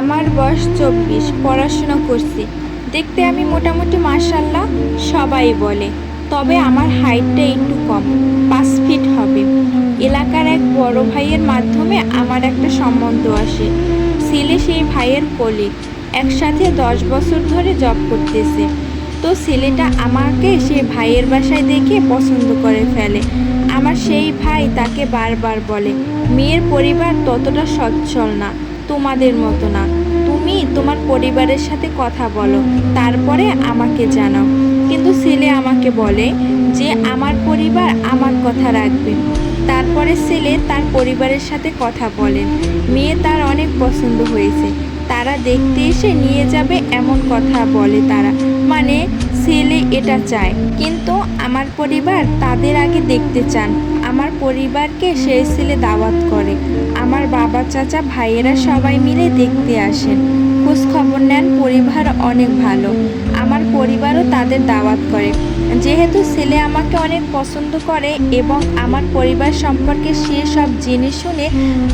আমার বয়স চব্বিশ, পড়াশোনা করছি। দেখতে আমি মোটামুটি মার্শাল্লাহ সবাই বলে। তবে আমার হাইটটা একটু কম, পাঁচ ফিট হবে। এলাকার এক বড় ভাইয়ের মাধ্যমে আমার একটা সম্বন্ধ আসে। ছেলে সেই ভাইয়ের কলিগ একসাথে দশ বছর ধরে জব করতেছে। তো ছেলেটা আমাকে সেই ভাইয়ের বাসায় দেখে পছন্দ করে ফেলে। আমার সেই ভাই তাকে বারবার বলে, মেয়ের পরিবার ততটা সচ্ছল না। তোমাদের মতো না। তুমি তোমার পরিবারের সাথে কথা বলো, তারপরে আমাকে জানাও। কিন্তু ছেলে আমাকে বলে যে, আমার পরিবার আমার কথা রাখবে। তারপরে ছেলে তার পরিবারের সাথে কথা বলেন মেয়ে তার অনেক পছন্দ হয়েছে। তারা দেখতে এসে নিয়ে যাবে এমন কথা বলে তারা। মানে ছেলে এটা চায়। কিন্তু আমার পরিবার তাদের আগে দেখতে চান। আমার পরিবারকে সেই ছেলে দাওয়াত করে। আমার বাবা, চাচা, ভাইয়েরা সবাই মিলে দেখতে আসেন। খোঁজ খবর নেন, পরিবার অনেক ভালো। আমার পরিবারও তাদের দাওয়াত করে। যেহেতু ছেলে আমাকে অনেক পছন্দ করে এবং আমার পরিবার সম্পর্কে সে সব জেনে শুনে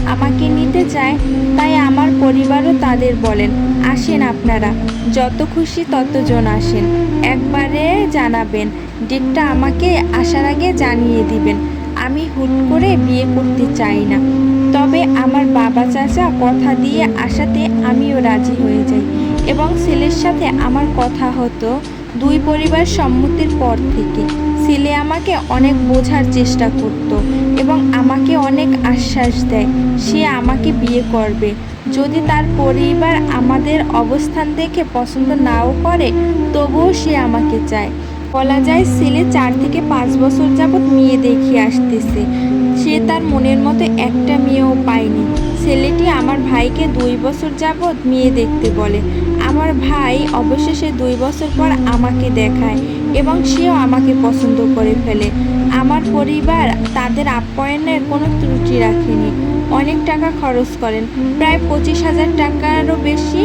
আমাকে নিতে চায়, তাই আমার পরিবারও তাদের বলেন, আসেন আপনারা। যত খুশি ততজন আসেন। একবারে জানাবেন। ডেটটা আমাকে আসার আগে জানিয়ে দিবেন। আমি হুট করে বিয়ে করতে চাই না। তবে আমার বাবা চাচা কথা দিয়ে আসাতে আমিও রাজি হয়ে যাই এবং ছেলের সাথে আমার কথা হতো দুই পরিবার সম্মতির পর থেকে। ছেলে আমাকে অনেক বোঝার চেষ্টা করত এবং আমাকে অনেক আশ্বাস দেয়, সে আমাকে বিয়ে করবে। যদি তার পরিবার আমাদের অবস্থান দেখে পছন্দ নাও করে, তবুও সে আমাকে চায়। বলা যায় ছেলে চার থেকে পাঁচ বছর যাবৎ মেয়ে দেখিয়ে আসতেছে। সে তার মনের মতো একটা মেয়েও পায়নি। ছেলেটি আমার ভাইকে দুই বছর যাবৎ মেয়ে দেখতে বলে। আমার ভাই অবশেষে দুই বছর পর আমাকে দেখায় এবং সেও আমাকে পছন্দ করে ফেলে। আমার পরিবার তাদের আপ্যায়নের কোনো ত্রুটি রাখেনি। অনেক টাকা খরচ করেন। প্রায় পঁচিশ হাজার টাকারও বেশি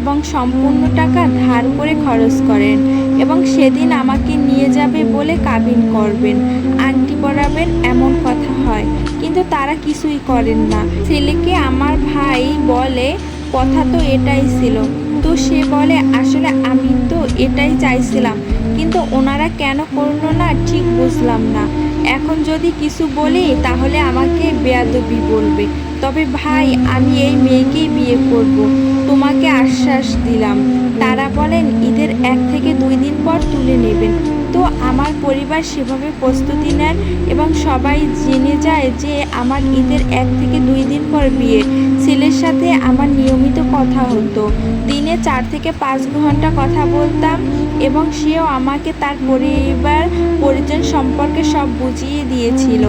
এবং সম্পূর্ণ টাকা ধার করে খরচ করেন। এবং সেদিন আমাকে নিয়ে যাবে বলে কাবিন করবেন। আংটি পরাবেন এমন কথা হয়। কিন্তু তারা কিছুই করেন না। ছেলেকে আমার ভাই বলে, কথা তো এটাই ছিল। তো সে বলে, আসলে আমি তো এটাই চাইছিলাম, কিন্তু ওনারা কেন করল না ঠিক বুঝলাম না। এখন যদি কিছু বলি, তাহলে আমাকে বেয়াদবি বলবে। তবে ভাই, আমি এই মেয়েকেই বিয়ে করব। তোমাকে আশ্বাস দিলাম। তারা বলেন, ঈদের এক থেকে দুই দিন পর তুলে নেবেন। তো আমার পরিবার সেভাবে প্রস্তুতি নেন এবং সবাই জেনে যায় যে আমার ঈদের এক থেকে দুই দিন পর বিয়ে। ছেলের সাথে আমার নিয়মিত কথা হতো। দিনে চার থেকে পাঁচ ঘণ্টা কথা বলতাম। এবং সেও আমাকে তার পরিবার, পরিজন সম্পর্কে সব বুঝিয়ে দিয়েছিল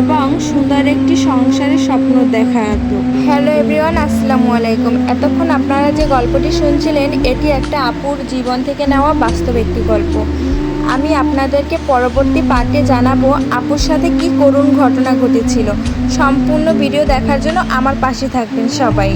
এবং সুন্দর একটি সংসারের স্বপ্ন দেখাতো। হ্যালো এভরিওয়ান, আসসালামু আলাইকুম। এতক্ষণ আপনারা যে গল্পটি শুনছিলেন, এটি একটা আপুর জীবন থেকে নেওয়া বাস্তব একটি গল্প। আমি আপনাদেরকে পরবর্তী পার্টে জানাব আপুর সাথে কি করুণ ঘটনা ঘটেছিল। সম্পূর্ণ ভিডিও দেখার জন্য আমার পাশে থাকবেন সবাই।